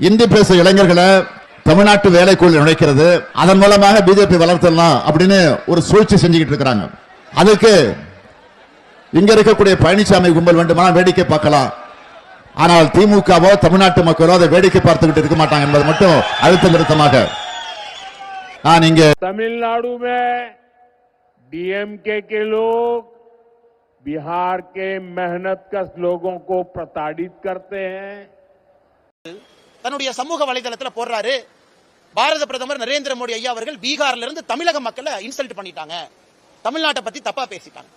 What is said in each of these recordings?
இந்தி பேச இளைஞர்களை தமிழ்நாட்டு வேலைக்குள் நுழைக்கிறது அதன் மூலமாக பிஜேபி வளர்த்தலாம் அப்படின்னு ஒரு சூழ்ச்சி செஞ்சுக்கிட்டு இருக்கிறாங்க அதுக்கு இங்க இருக்கக்கூடிய பழனிசாமி கும்பல் வேண்டுமானால் வேடிக்கை பார்க்கலாம் ஆனால் திமுகவோ தமிழ்நாட்டு மக்களோ அதை வேடிக்கை பார்த்துக்கிட்டு இருக்க மாட்டாங்க என்பது மட்டும் அழுத்த நிறுத்தமாக நான் இங்க तमिलनाडु में डीएमके के लोग बिहार के मेहनत कश लोगों को प्रताड़ित करते हैं தன்னுடைய சமூக வலைதளத்துல போடுறாரு. பாரத பிரதமர் நரேந்திர மோடி ஐயா அவர்கள் பீகார்ல இருந்து தமிழக மக்களை இன்சல்ட் பண்ணிட்டாங்க. தமிழ்நாட்டை பத்தி தப்பா பேசிட்டாங்க.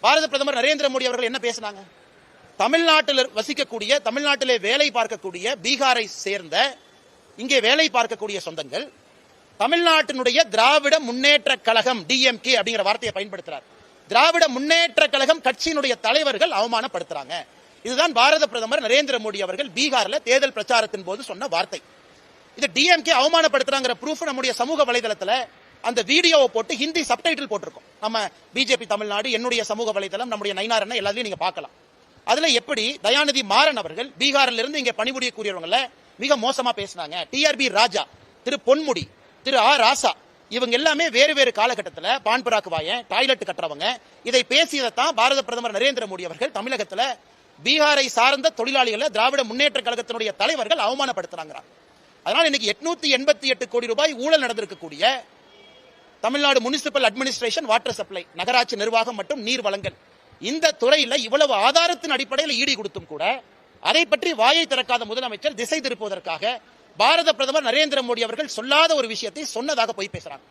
பாரத பிரதமர் நரேந்திர மோடி அவர்கள் என்ன பேசினாங்க? தமிழ்நாட்டில் வசிக்கக்கூடிய தமிழ்நாட்டிலே வேலை பார்க்கக்கூடிய பீகாரை சேர்ந்த இங்கே வேலை பார்க்கக்கூடிய சொந்தங்கள் தமிழ்நாட்டினுடைய திராவிட முன்னேற்ற கழகம் டிஎம்கே அப்படிங்கிற வார்த்தையை பயன்படுத்துறார். திராவிட முன்னேற்ற கழகம் கட்சியினுடைய தலைவர்கள் அவமானப்படுத்துறாங்க. இதுதான் பாரத பிரதமர் நரேந்திர மோடி அவர்கள் பீகார்ல தேர்தல் பிரச்சாரத்தின் போது சொன்ன வார்த்தை. இது டிஎம்கே அவமானப்படுத்துறாங்கிற ப்ரூஃப் நம்முடைய சமூக வலைதளத்துல அந்த வீடியோவை போட்டு ஹிந்தி சப்டைட்டில் போட்டிருக்கோம். நம்ம பிஜேபி தமிழ்நாடு என்னுடைய சமூக வலைதளம் நம்முடைய நைனார் என்ன எல்லாத்தையும் நீங்க பார்க்கலாம். அதுல எப்படி தயாநிதி மாறன் அவர்கள் பீகார்ல இருந்து இங்க பணிபுரியக்கூடியவங்கள மிக மோசமா பேசினாங்க. டிஆர்பி ராஜா திரு பொன்முடி திரு ஆ ராசா இவங்க எல்லாமே வேறு வேறு காலகட்டத்தில் பான்புராக்கு வாய வாயன் டாய்லெட் கட்டுறவங்க. இதை பேசியதைத்தான் பாரத பிரதமர் நரேந்திர மோடி அவர்கள் தமிழகத்துல பீகாரை சார்ந்த தொழிலாளிகளை திராவிட முன்னேற்ற கழகத்தினுடைய தலைவர்கள் அவமானப்படுத்துறாங்க அதனால இன்னைக்கு எட்நூத்தி எண்பத்தி எட்டு கோடி ரூபாய் ஊழல் நடந்திருக்கக்கூடிய Tamil Nadu municipal administration water supply நகராட்சி நிர்வாகம் மற்றும் நீர் வழங்கல். இந்த துறையில இவ்வளவு ஆதாரத்தின் அடிப்படையில் ஈடு கொடுத்தும் கூட அதை பற்றி வாயை திறக்காத முதலமைச்சர் திசை திருப்புவதற்காக பாரத பிரதமர் நரேந்திர மோடி அவர்கள் சொல்லாத ஒரு விஷயத்தை சொன்னதாக போய் பேசுறாங்க.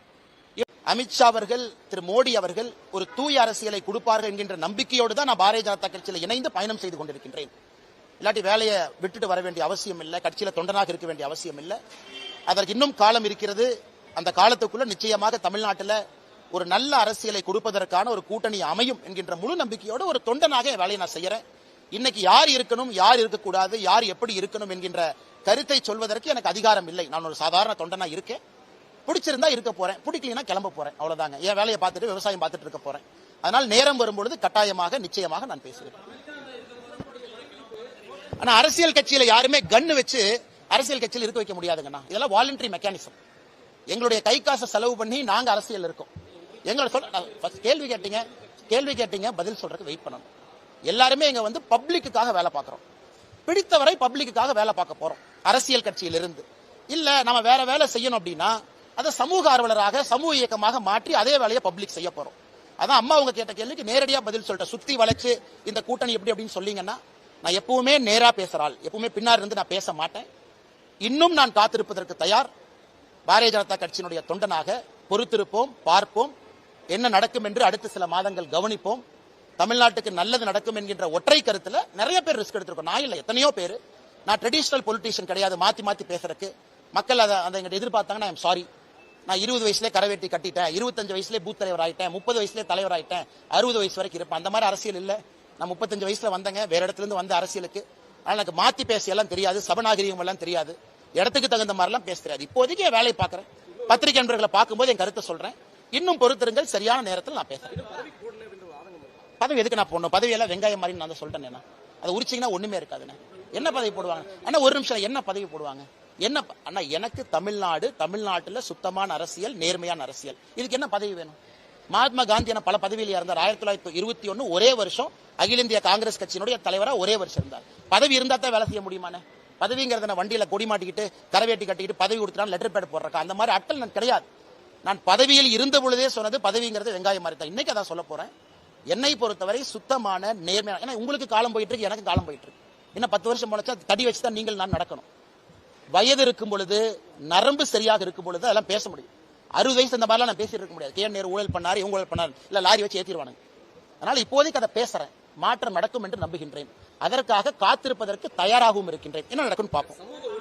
அமித்ஷா அவர்கள் திரு மோடி அவர்கள் ஒரு தூய அரசியலை கொடுப்பார்கள் என்கின்ற நம்பிக்கையோடு தான் நான் பாரதிய ஜனதா கட்சியில் இணைந்து பயணம் செய்து கொண்டிருக்கின்றேன். இல்லாட்டி வேலையை விட்டுட்டு வர வேண்டிய அவசியம் இல்லை கட்சியில தொண்டனாக இருக்க வேண்டிய அவசியம் இல்லை. அதற்கு இன்னும் காலம் இருக்கிறது. அந்த காலத்துக்குள்ள நிச்சயமாக தமிழ்நாட்டில் ஒரு நல்ல அரசியலை கொடுப்பதற்கான ஒரு கூட்டணி அமையும் என்கின்ற முழு நம்பிக்கையோடு ஒரு தொண்டனாக என் வேலையை நான் செய்யறேன். இன்னைக்கு யார் இருக்கணும் யார் இருக்கக்கூடாது யார் எப்படி இருக்கணும் என்கின்ற கருத்தை சொல்வதற்கு எனக்கு அதிகாரம் இல்லை. நான் ஒரு சாதாரண தொண்டனா இருக்கேன். பிடிச்சிருந்தா இருக்க போறேன். பிடிக்கலனா கிளம்ப போறேன். அவ்வளவுதாங்க. என் வேலையை பார்த்துட்டு விவசாயம் பார்த்துட்டு இருக்க போறேன். அதனால் நேரம் வரும்பொழுது கட்டாயமாக நிச்சயமாக நான் பேசுகிறேன். ஆனா அரசியல் கட்சியில யாருமே கன்னு வச்சு அரசியல் கட்சியில் இருக்க வைக்க முடியாதுங்கண்ணா. இதெல்லாம் வாலண்டரி மெக்கானிசம் எங்களுடைய கை காசை செலவு பண்ணி நாங்க அரசியல் இருக்கோம். எங்களை சொல்ல கேள்வி கேட்டீங்க. கேள்வி கேட்டீங்க பதில் சொல்றதுக்கு வெயிட் பண்ணணும். எல்லாருமே இங்க வந்து பப்ளிக்குக்காக வேலை பார்க்குறோம். பிடித்தவரை பப்ளிக்குக்காக வேலை பார்க்க போறோம். அரசியல் கட்சியிலிருந்து. இல்ல நம்ம வேற வேலை செய்யணும் அப்படின்னா அதை சமூக ஆர்வலராக சமூக இயக்கமாக மாற்றி அதே வேலையை பப்ளிக் செய்ய போறோம். அதான் அம்மா அவங்க கேட்ட கேள்விக்கு நேரடியாக பதில் சொல்லிட்டேன். சுத்தி வளைச்சு இந்த கூட்டணி எப்படி அப்படின்னு சொன்னீங்கன்னா நான் எப்பவுமே நேரா பேசுறாள். எப்பவுமே பின்னாடி இருந்து நான் பேச மாட்டேன். இன்னும் நான் காத்திருப்பதற்கு தயார். பாரதிய ஜனதா கட்சியினுடைய தொண்டனாக பொறுத்திருப்போம் பார்ப்போம். என்ன நடக்கும் என்று அடுத்த சில மாதங்கள் கவனிப்போம். தமிழ்நாட்டுக்கு நல்லது நடக்கும் என்கின்ற ஒற்றை கருத்துல நிறைய பேர் ரிஸ்க் எடுத்திருக்கோம். நான் இல்லை எத்தனையோ பேர். நான் ட்ரெடிஷனல் பொலிட்டீஷியன் கிடையாது மாத்தி மாத்தி பேசுறதுக்கு. மக்கள் அதை அதை எங்கிட்ட எதிர்பார்த்தாங்கன்னா ஐம் சாரி நான் இருபது வயசுலேயே கரவேட்டி கட்டிட்டேன் இருபத்தஞ்சு வயசுலேயே பூத் தலைவர் ஆயிட்டேன் முப்பது வயசுலேயே தலைவர் ஆயிட்டேன் அறுபது வயசு வரைக்கும் இருப்பேன். அந்த மாதிரி அரசியல் இல்ல. நான் முப்பத்தஞ்சு வயசுல வந்தேங்க வேற இடத்துல இருந்து வந்த அரசியலுக்கு. ஆனால் எனக்கு மாத்தி பேச எல்லாம் தெரியாது சபநாகரிகம் எல்லாம் தெரியாது. இடத்துக்கு தகுந்த மாதிரிலாம் பேச தெரியாது. இப்போதைக்கு என் வேலையை பார்க்கறேன். பத்திரிகை நண்பர்களை பார்க்கும்போது என் கருத்தை சொல்றேன். இன்னும் பொறுத்திருங்கள் சரியான நேரத்தில் நான் பேசுறேன். பதவி எதுக்கு நான் போடணும்? பதவியெல்லாம் வெங்காயம் மாதிரி நான் சொல்லிட்டேன் என்ன அதை உரிச்சிங்கன்னா ஒண்ணுமே இருக்காதுண்ணே. என்ன பதவி போடுவாங்க? ஆனால் ஒரு நிமிஷம் என்ன பதவி போடுவாங்க? என்ன அண்ணா எனக்கு தமிழ்நாடு தமிழ்நாட்டில் சுத்தமான அரசியல் நேர்மையான அரசியல். இதுக்கு என்ன பதவி வேணும்? மகாத்மா காந்தி என பல பதவியில் இருந்தார் ஆயிரத்தி தொள்ளாயிரத்தி இருபத்தி ஒன்னு ஒரே வருஷம் அகில இந்திய காங்கிரஸ் கட்சியினுடைய தலைவராக ஒரே வருஷம் இருந்தார். பதவி இருந்தா தான் வேலை செய்ய முடியுமாண்ணே? பதவிங்கிறத வண்டியில் கொடி மாட்டிக்கிட்டு கரவேட்டி கட்டிக்கிட்டு பதவி கொடுத்துட்டான் லெட்டர் பேட் போடுறக்கா? அந்த மாதிரி அட்டல் நான் கிடையாது. நான் பதவியில் இருந்த பொழுதே சொன்னது பதவிங்கிறது வெங்காயம் மாதிரி தான். இன்னைக்கு அதான் சொல்ல போறேன். என்னை பொறுத்தவரை சுத்தமான நேர்மையான ஏன்னா உங்களுக்கு காலம் போயிட்டு இருக்கு எனக்கு காலம் போயிட்டு இருக்கு. இன்னும் பத்து வருஷம் முளைச்சா தடி வச்சு தான் நீங்கள் நான் நடக்கணும். வயது இருக்கும் பொழுது நரம்பு சரியாக இருக்கும் பொழுது அதெல்லாம் பேச முடியும். அறுபது வயசு அந்த மாதிரிலாம் நான் பேசிட்டு இருக்க முடியாது. கே நேரு ஊழல் பண்ணார் இவங்க ஊழல் பண்ணார். இல்ல லாரி வச்சு ஏத்திடுவானுங்க அதனால இப்போதைக்கு அதை பேசுறேன். மாற்றம் நடக்கும் என்று நம்புகின்றேன். அதற்காக காத்திருப்பதற்கு தயாராகவும் இருக்கின்றேன். என்ன நடக்கும்னு பார்ப்போம்.